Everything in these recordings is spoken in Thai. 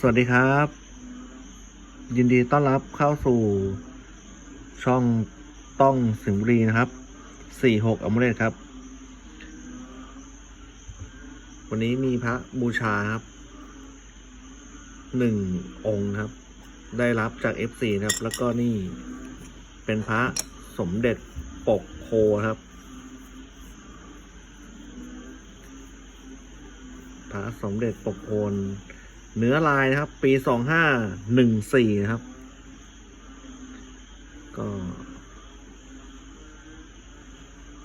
สวัสดีครับ ยินดีต้อนรับเข้าสู่ช่องต้องสิงห์บุรีนะครับ 46อมเรตครับ วันนี้มีพระบูชาครับหนึ่งองค์ครับ ได้รับจาก FC นะครับ แล้วก็นี่เป็นพระสมเด็จปกโพครับพระสมเด็จปกโพน เนื้อลายนะครับ ปีสองห้าหนึ่งสี่นะครับ ก็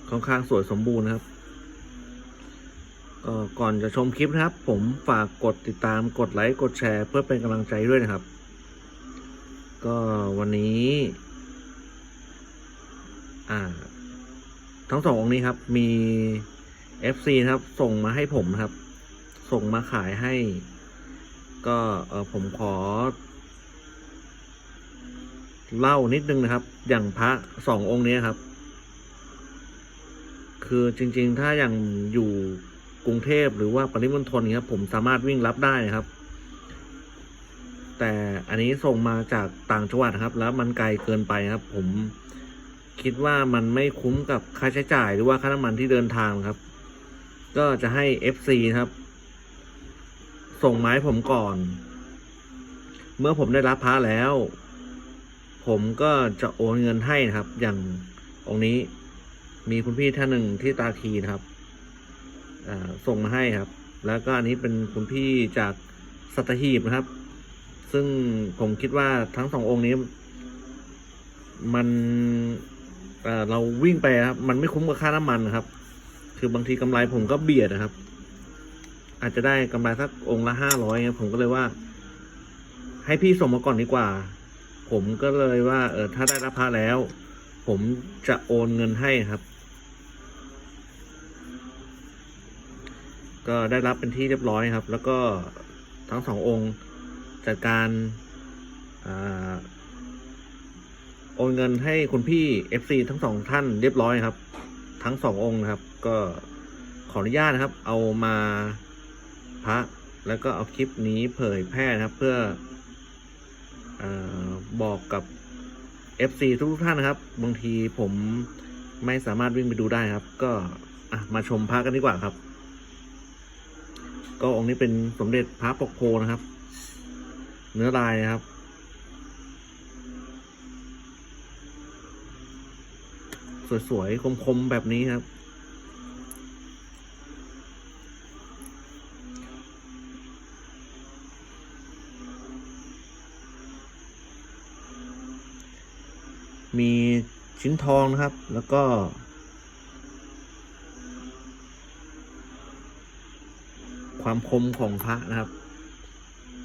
ค่อนข้างสวยสมบูรณ์นะครับ ก็ก่อนจะชมคลิปนะครับ ผมฝากกดติดตามกดไลค์กดแชร์ เพื่อเป็นกำลังใจด้วยนะครับ ก็วันนี้ อ่า ทั้งสององค์นี้ครับ มี FC นะครับ ส่งมาให้ผมครับ ส่งมาขายให้ ก็เออผมขอ เล่านิดนึงนะครับ อย่างพระสององค์นี้ครับ คือจริง ๆ ถ้าอย่างอยู่กรุงเทพหรือว่าปริมณฑลครับผมสามารถวิ่งรับได้นะครับ แต่อันนี้ส่งมาจากต่างจังหวัดครับ แล้วมันไกลเกินไปครับ ผมคิดว่ามันไม่คุ้มกับค่าใช้จ่ายหรือว่าค่าน้ำมันที่เดินทางครับ ก็จะให้ FC ครับ ส่งไม้ผมก่อน เมื่อผมได้รับพระแล้ว ผมก็จะโอนเงินให้นะครับ อย่างองค์นี้มีคุณพี่ท่านหนึ่งที่ตาคีนะครับส่งมาให้ครับ แล้วก็อันนี้เป็นคุณพี่จากสัตหีบนะครับ ซึ่งผมคิดว่าทั้งสององค์นี้ มันเเราวิ่งไปครับ มันไม่คุ้มกับค่าน้ำมันครับ คือบางทีกำไรผมก็เบียดนะครับ อาจจะได้กำไรสักองค์ละห้าร้อยครับผมก็เลยว่า ให้พี่ส่งมาก่อนดีกว่า ผมก็เลยว่า เออถ้าได้รับพระแล้ว ผมจะโอนเงินให้ครับ ก็ได้รับเป็นที่เรียบร้อยครับ แล้วก็ทั้งสององค์จัดการอโอนเงินให้คุณพี่ FC ทั้งสองท่านเรียบร้อยครับ ทั้งสององค์นะครับ ก็ขออนุญาตนะครับ เอามา พระ แล้วก็เอาคลิปนี้เผยแพร่นะครับ เพื่ออบอกกับ FC ทุกท่านนะครับ บางทีผมไม่สามารถวิ่งไปดูได้ครับ ก็มาชมพระกันดีกว่าครับ ก็องค์นี้เป็นสมเด็จพระปกโพนะครับ เนื้อลายนะครับสวยๆ คม ๆ แบบนี้ครับ มีชิ้นทองนะครับ แล้วก็ ความคมของพระนะครับ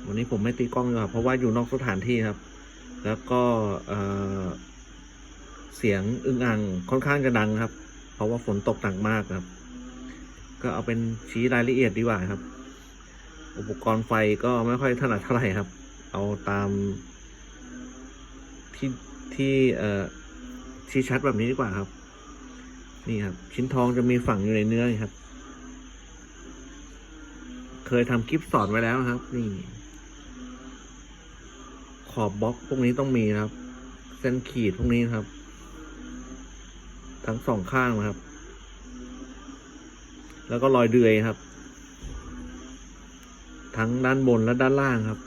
วันนี้ผมไม่ตีกล้องดีกว่าเพราะว่าอยู่นอกสถานที่ครับ แล้วก็เอ่อเสียงอึ้งอ่างค่อนข้างจะดังครับ เพราะว่าฝนตกหนักมากครับ ก็เอาเป็นชี้รายละเอียดดีกว่าครับ อุปกรณ์ไฟก็ไม่ค่อยถนัดเท่าไหร่ครับ เอาตามที่ ที่เอ่อชี้ชัดแบบนี้ดีกว่าครับ นี่ครับ ชิ้นทองจะมีฝังอยู่ในเนื้อครับ เคยทำคลิปสอนไว้แล้วนะครับ นี่ ขอบบล็อกพวกนี้ต้องมีครับ เส้นขีดพวกนี้ครับ ทั้งสองข้างนะครับ แล้วก็รอยเดือยครับ ทั้งด้านบนและด้านล่างครับ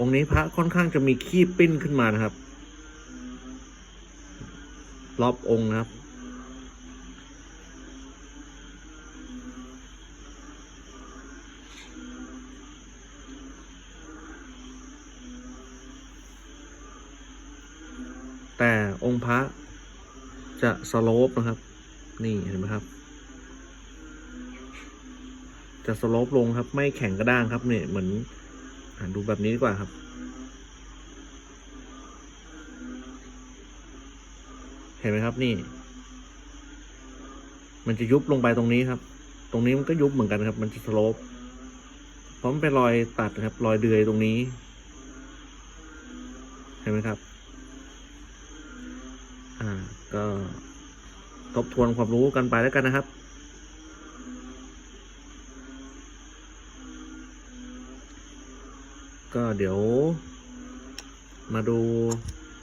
องค์นี้พระค่อนข้างจะมีขี้ปิ้นขึ้นมานะครับ รอบองค์นะครับ แต่องค์พระจะสโลปนะครับ นี่เห็นไหมครับ จะสโลปลงครับ ไม่แข็งกระด้างครับเนี่ยเหมือน ดูแบบนี้ดีกว่าครับเห็นไหมครับนี่ มันจะยุบลงไปตรงนี้ครับ ตรงนี้มันก็ยุบเหมือนกันครับ มันจะสโลปเพราะมันเป็นรอยตัดครับ รอยเดือยตรงนี้ เห็นไหมครับ อ่า ก็ทบทวนความรู้กันไปแล้วกันนะครับ ก็เดี๋ยว มาดู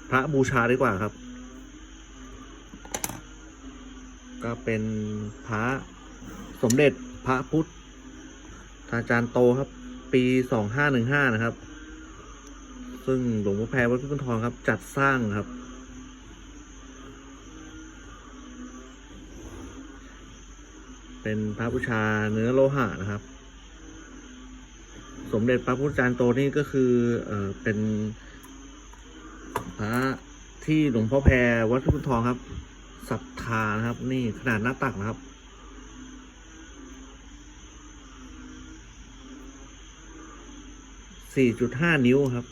พระบูชาดีกว่าครับ ก็เป็นพระสมเด็จพระพุทธอาจารย์โตครับ ปีสองห้าหนึ่งห้านะครับ ซึ่งหลวงพ่อแพรวัดพิกุลทองครับ จัดสร้างครับ เป็นพระบูชาเนื้อโลหะนะครับ สมเด็จพระพุทธจารย์โตนี่ก็คือเออเป็นพระที่หลวงพ่อแพรวัดพุทองครับศรัทธานะครับ นี่ขนาดหน้าตักนะครับสี่จุดห้านิ้วครับ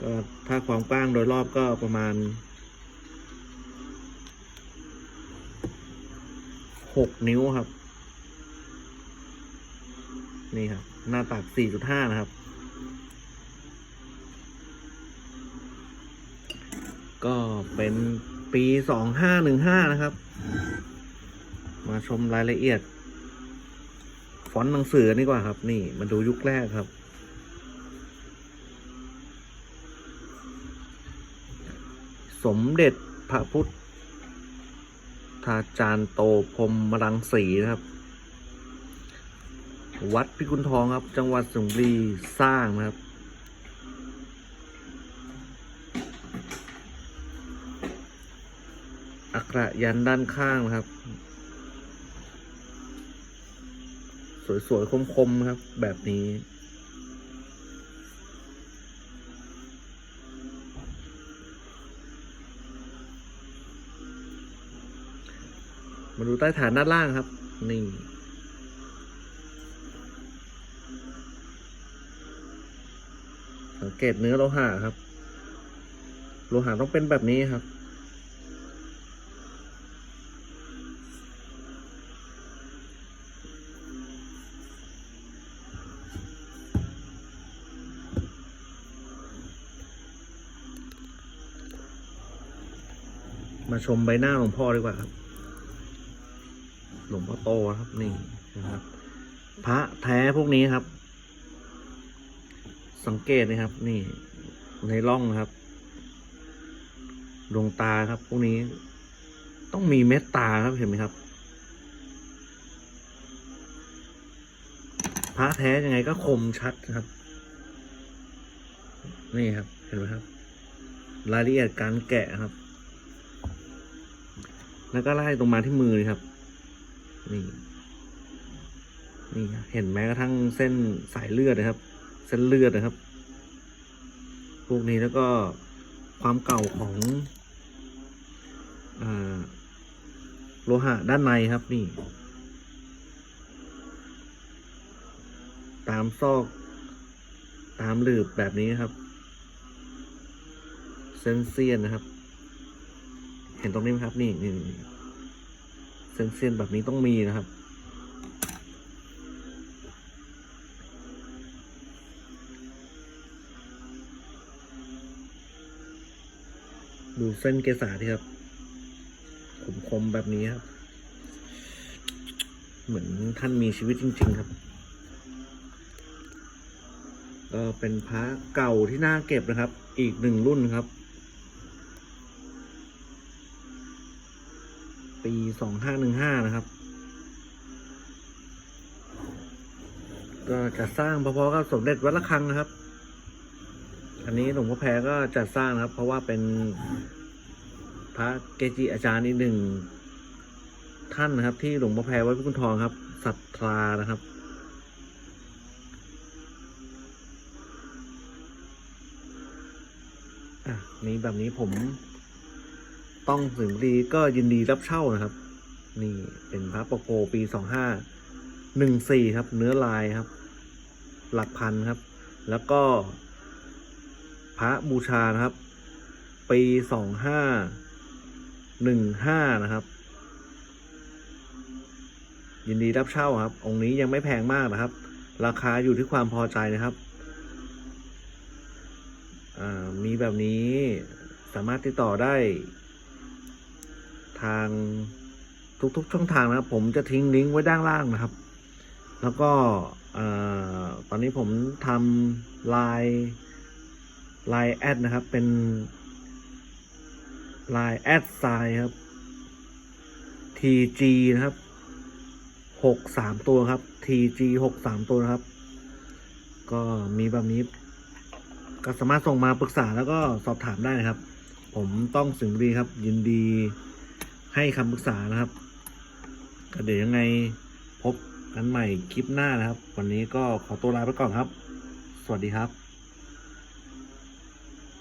ก็ถ้าความกว้างโดยรอบก็ประมาณ หกนิ้วครับ นี่ครับ หน้าตักสี่จุดห้านะครับ ก็เป็นปีสองห้าหนึ่งห้านะครับ มาชมรายละเอียด ฟอนต์หนังสือนี่กว่าครับ นี่มาดูยุคแรกครับสมเด็จพระพุทธาจารย์โตพรมรังสีนะครับ วัดพิกุลทองครับ จังหวัดสุพรรณบุรีสร้างนะครับ อักระยันด้านข้างนะครับ สวยๆคมๆครับแบบนี้ มาดูใต้ฐานด้านล่างครับ นี่สังเกตเนื้อโลหะครับ โลหะต้องเป็นแบบนี้ครับ มาชมใบหน้าหลวงพ่อดีกว่าครับ หลวงพ่อโตครับนี่นะครับ พระแท้พวกนี้ครับ สังเกตนะครับ นี่ในร่องนะครับ ดวงตาครับ พวกนี้ ต้องมีเม็ดตาครับเห็นไหมครับ พระแท้ยังไงก็คมชัดครับ นี่ครับ เห็นไหมครับ รายละเอียดการแกะครับ แล้วก็ไล่ตรงมาที่มือเลยครับ นี่ นี่เห็นแม้กระทั่งเส้นสายเลือดนะครับ เส้นเลือดนะครับ พวกนี้แล้วก็ความเก่าของอโลหะด้านในครับนี่ ตามซอก ตามหลืบแบบนี้ครับ เส้นเซียนนะครับ เห็นตรงนี้ไหมครับ นี่นี่ เส้นเซียนแบบนี้ต้องมีนะครับ ดูเส้นเกษาที่ครับคมๆแบบนี้ครับ เหมือนท่านมีชีวิตจริง ๆ ครับก็เป็นพระเก่าที่น่าเก็บนะครับ อีกหนึ่งรุ่นครับ ปีสองห้าหนึ่งห้านะครับ ก็จะสร้างพอๆกับสมเด็จวัดระฆังนะครับ อันนี้หลวงพ่อแพรก็จัดสร้างนะครับ เพราะว่าเป็นพระเกจิอาจารย์อีกหนึ่งท่านนะครับ ที่หลวงพ่อแพรวัดพิกุลทองครับศรัทธานะครับอะนี้แบบนี้ผม ต้องถึงดีก็ยินดีรับเช่านะครับ นี่เป็นพระปกโกปีสองห้าหนึ่งสี่ครับ เนื้อลายครับ หลักพันครับ แล้วก็ พระบูชานะครับ ปีสองห้าหนึ่งห้านะครับ ยินดีรับเช่าครับ องค์นี้ยังไม่แพงมากนะครับ ราคาอยู่ที่ความพอใจนะครับมีแบบนี้สามารถติดต่อได้ ทางทุกๆช่องทางนะครับ ผมจะทิ้งลิงก์ไว้ด้านล่างนะครับ แล้วก็อตอนนี้ผมทำลน์ไลน์แอดนะครับ เป็นลน์แอดไซครับ TG นะครับหกสามตัวครับ TG หกสามตัวนะครับ ก็มีแบบนี้ก็สามารถส่งมาปรึกษาแล้วก็สอบถามได้นะครับ ผมต้องสิงห์บุรีครับ ยินดี ให้คำปรึกษานะครับ ก็เดี๋ยวยังไงพบกันใหม่คลิปหน้านะครับ วันนี้ก็ขอตัวลาไปก่อนครับ สวัสดีครับ